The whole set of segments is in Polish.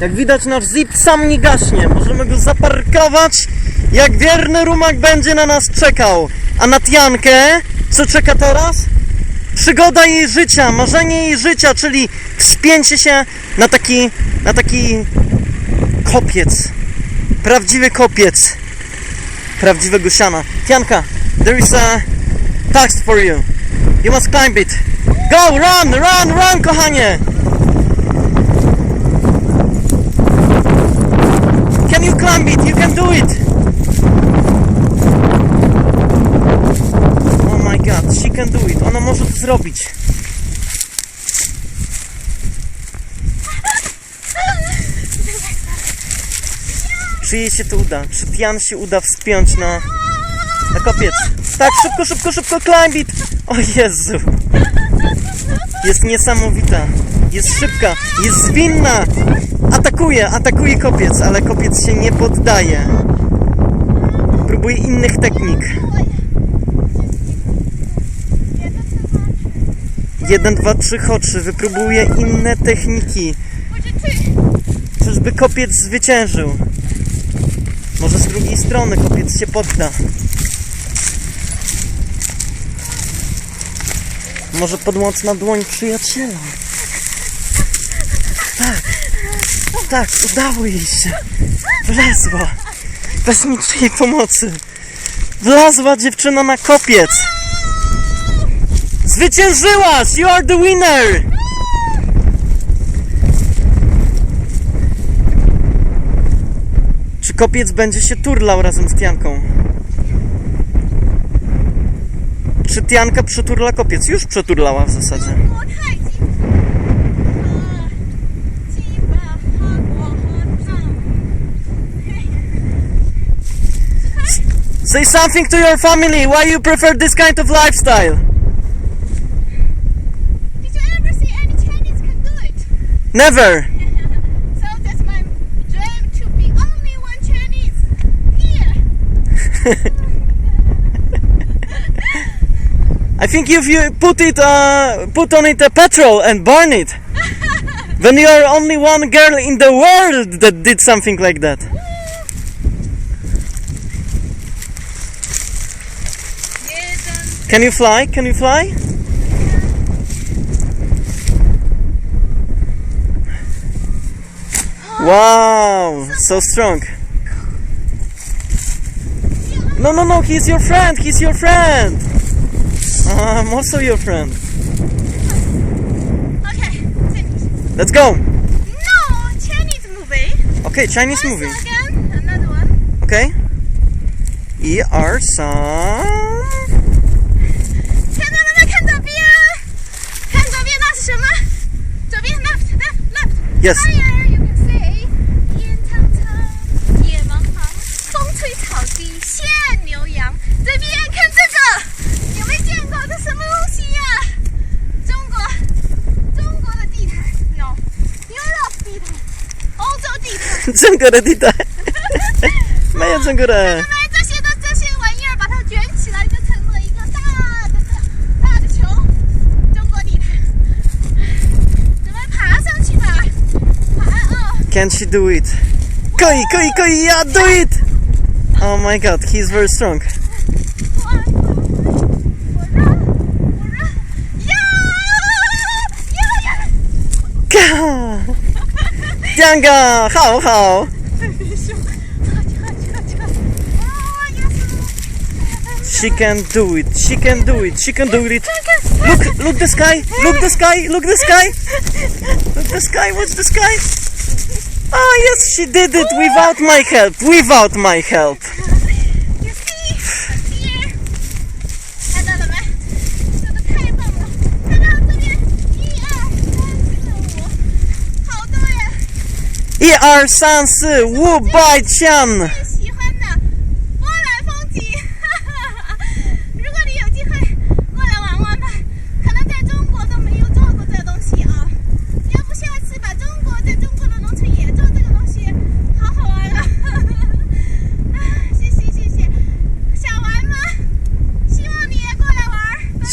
Jak widać nasz zip sam nie gaśnie. Możemy go zaparkować. Jak wierny rumak będzie na nas czekał. A na Tiankę, co czeka teraz? Przygoda jej życia, marzenie jej życia, czyli wspięcie się na taki, na taki kopiec. Prawdziwy kopiec. Prawdziwego siana. Tianka, there is a task for you. You must climb it. Go, run, run, run, kochanie! Can you climb it? You can do it! Oh my god, she can do it. Ona może to zrobić. Czy jej się to uda? Czy Tian się uda wspiąć na, na kopiec? Tak, szybko, szybko, szybko, climb it! O Jezu! Jest niesamowita. Jest szybka. Jest zwinna. Atakuje, atakuje kopiec, ale kopiec się nie poddaje. Próbuje innych technik. Jeden, dwa, trzy, chodź. Wypróbuje inne techniki. Czyżby kopiec zwyciężył? Może z drugiej strony kopiec się podda. Może podmocna dłoń przyjaciela. Tak, tak, udało jej się. Wlazła. Bez niczyjej pomocy. Wlazła dziewczyna na kopiec. Zwyciężyłaś! You are the winner! Czy kopiec będzie się turlał razem z Tianką? Czy Tianka przeturla kopiec? Już przeturlała w zasadzie. Say something to your family why you prefer this kind of lifestyle. Did you ever see any Chinese can do it? Never. so that's my dream to be only one Chinese here. I think if you put it, uh, put on it a petrol and burn it, then you are only one girl in the world that did something like that. Can you fly? Can you fly? Wow, so strong. No, no, no, he's your friend, he's your friend. Uh, I'm also your friend. Okay, finish. Let's go. No, Chinese movie. Okay, Chinese movie. again, another one. Okay. E R Yes. Higher you can see，天苍苍，野茫茫，风吹草低见牛羊。这边看这个，有没有见过？这什么东西呀、中国，中国的地毯，no，Europe 地毯，欧洲地毯。的地带。没有的 Can she do it? Koi, koi, koi, yeah, do it! Oh my god, he's very strong. Dianga, how, how? She can do it. She can do it. She can do it. Look, look the sky. Look the sky. Look the sky. Look the sky. What's the sky? Oh yes, she did it without my help. Without my help. ER. Sansu Wu Bai Chan.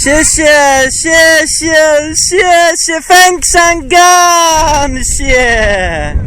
谢谢谢谢谢谢，非常感谢。